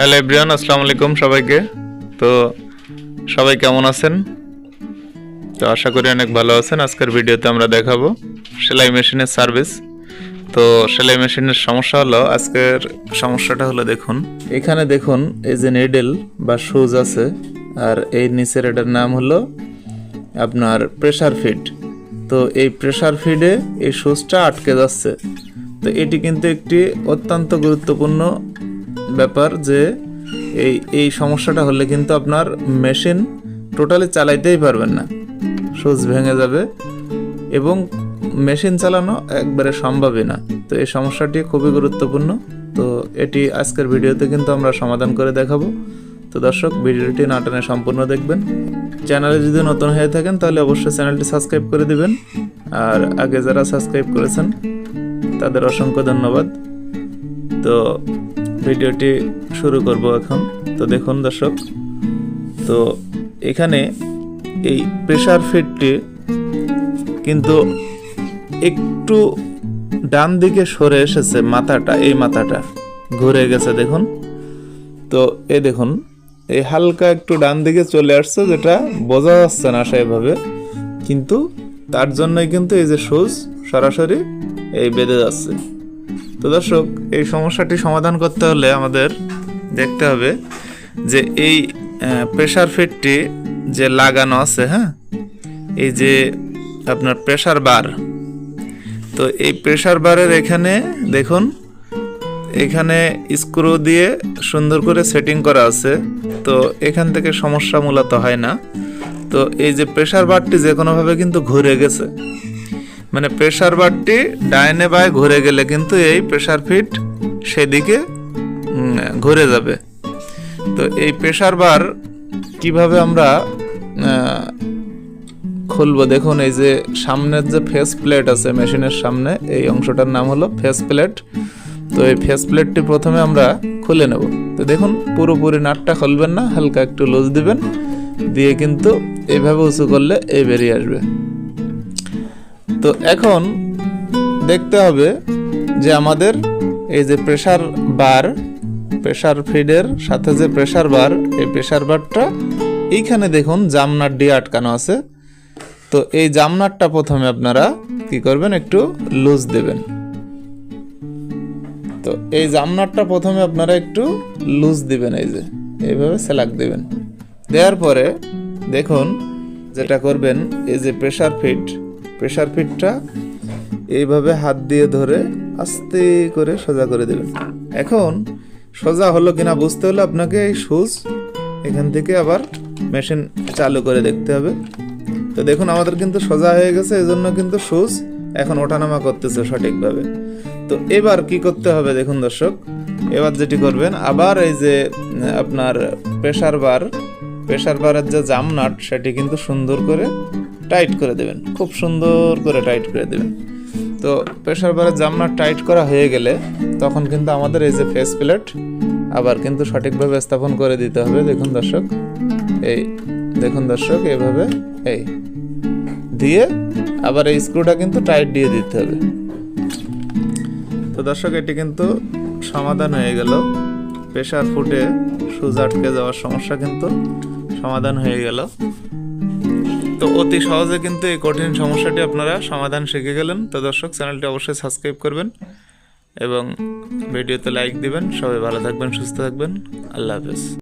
Hello everyone, আসসালামু আলাইকুম সবাইকে। তো সবাই কেমন আছেন? তো আশা করি অনেক ভালো আছেন। আজকের ভিডিওতে আমরা দেখাবো সেলাই মেশিনের সার্ভিস। তো সেলাই মেশিনের সমস্যা হলো, আজকের সমস্যাটা হলো দেখুন, এখানে দেখুন এই যে নিডেল বা সুজ আছে, আর এই নিচের এটার নাম হলো আপনার প্রেশার ফিড তো এই প্রেশার ফিডে এই সুচটা আটকে যাচ্ছে। তো এটি কিন্তু একটি অত্যন্ত গুরুত্বপূর্ণ ব্যাপার যে এই এই সমস্যাটা হলে কিন্তু আপনার মেশিন টোটালি চালাইতেই পারবেন না। সুচ ভেঙে যাবে এবং মেশিন চালানো একবারে সম্ভবই না। তো এই সমস্যাটি খুবই গুরুত্বপূর্ণ। তো এটি আজকের ভিডিওতে কিন্তু আমরা সমাধান করে দেখাবো। তো দর্শক, ভিডিওটি নাটনে সম্পূর্ণ দেখবেন। চ্যানেলে যদি নতুন হয়ে থাকেন, তাহলে অবশ্যই চ্যানেলটি সাবস্ক্রাইব করে দিবেন। আর আগে যারা সাবস্ক্রাইব করেছেন, তাদের অসংখ্য ধন্যবাদ। তো ভিডিওটি শুরু করব এখন। তো দেখুন দর্শক, তো এখানে এই প্রেসার ফিটটি কিন্তু একটু ডান দিকে সরে এসেছে মাথাটা, এই মাথাটা ঘুরে গেছে দেখুন। তো এই দেখুন, এই হালকা একটু ডান দিকে চলে আসছে যেটা বোঝা যাচ্ছে না সেভাবে, কিন্তু তার জন্যই কিন্তু এই যে সুজ সরাসরি এই বেঁধে যাচ্ছে। তো দর্শক, এই সমস্যাটি সমাধান করতে হলে আমাদের দেখতে হবে যে এই প্রেসার ফিটটি যে লাগানো আছে হ্যাঁ? এই যে আপনার প্রেসার বার তো এই প্রেসার বারের এখানে দেখুন, এখানে স্ক্রু দিয়ে সুন্দর করে সেটিং করা আছে। তো এখান থেকে সমস্যা মূলত হয় না। তো এই যে প্রেসার বারটি যে কোনোভাবে কিন্তু ঘুরে গেছে। মানে প্রেসার বারটি ডাইনে বায়ে ঘুরে গেলে কিন্তু এই প্রেসার ফিট সেদিকে ঘুরে যাবে। তো এই প্রেসার বার কীভাবে আমরা খুলবো? দেখুন, এই যে সামনের যে ফেস প্লেট আছে মেশিনের সামনে, এই অংশটার নাম হলো ফেস প্লেট তো এই ফেস প্লেটটি প্রথমে আমরা খুলে নেব। তো দেখুন, পুরোপুরি নাটটা খুলবেন না, হালকা একটু লুজ দিবেন, দিয়ে কিন্তু এইভাবে উঁচু করলে এই বেরিয়ে আসবে। তো এখন দেখতে হবে যে আমাদের এই যে প্রেসার বার প্রেসার ফিডের সাথে যে প্রেসার বার এই প্রেসার বারটা এইখানে দেখুন জামনাট দিয়ে আটকানো আছে। তো এই জামনাটটা প্রথমে আপনারা কি করবেন, একটু লুজ দেবেন। তো এই জামনাটটা প্রথমে আপনারা একটু লুজ দিবেন, এই যে এইভাবে সেলাক দিবেন। দেওয়ার পরে দেখুন যেটা করবেন, এই যে প্রেসার ফিট প্রেসার ফিটটা এইভাবে হাত দিয়ে ধরে আস্তে করে সোজা করে দেবেন এখন সোজা হলো কিনা বুঝতে হলে আপনাকে এই সুচ এখান থেকে আবার মেশিন চালু করে দেখতে হবে। তো দেখুন, আমাদের কিন্তু সোজা হয়ে গেছে, এজন্য কিন্তু সুচ এখন ওঠানামা করতেছে সঠিকভাবে। তো এবার কি করতে হবে দেখুন দর্শক, এবার যেটি করবেন, আবার এই যে, আপনার প্রেসার বার প্রেসার বারের যে জাম নাট সেটি কিন্তু সুন্দর করে টাইট করে দেবেন, খুব সুন্দর করে টাইট করে দেবেন। তো প্রেসার বারের জাম নাট টাইট করা হয়ে গেলে তখন কিন্তু আমাদের এই যে ফেস প্লেট আবার কিন্তু সঠিকভাবে স্থাপন করে দিতে হবে। দেখুন দর্শক, এই দেখুন দর্শক, এভাবে এই দিয়ে আবার এই স্ক্রুটা কিন্তু টাইট দিয়ে দিতে হবে। তো দর্শক, এটি কিন্তু সমাধান হয়ে গেল। প্রেশার ফুটে সুজ আটকে যাওয়ার সমস্যা কিন্তু সমাধান হয়ে গেল। তো অতি সহজে কিন্তু এই কঠিন সমস্যাটি আপনারা সমাধান শিখে গেলেন। তো দর্শক, চ্যানেলটি অবশ্যই সাবস্ক্রাইব করবেন এবং ভিডিওতে লাইক দিবেন। সবাই ভালো থাকবেন, সুস্থ থাকবেন। আল্লাহ হাফেজ।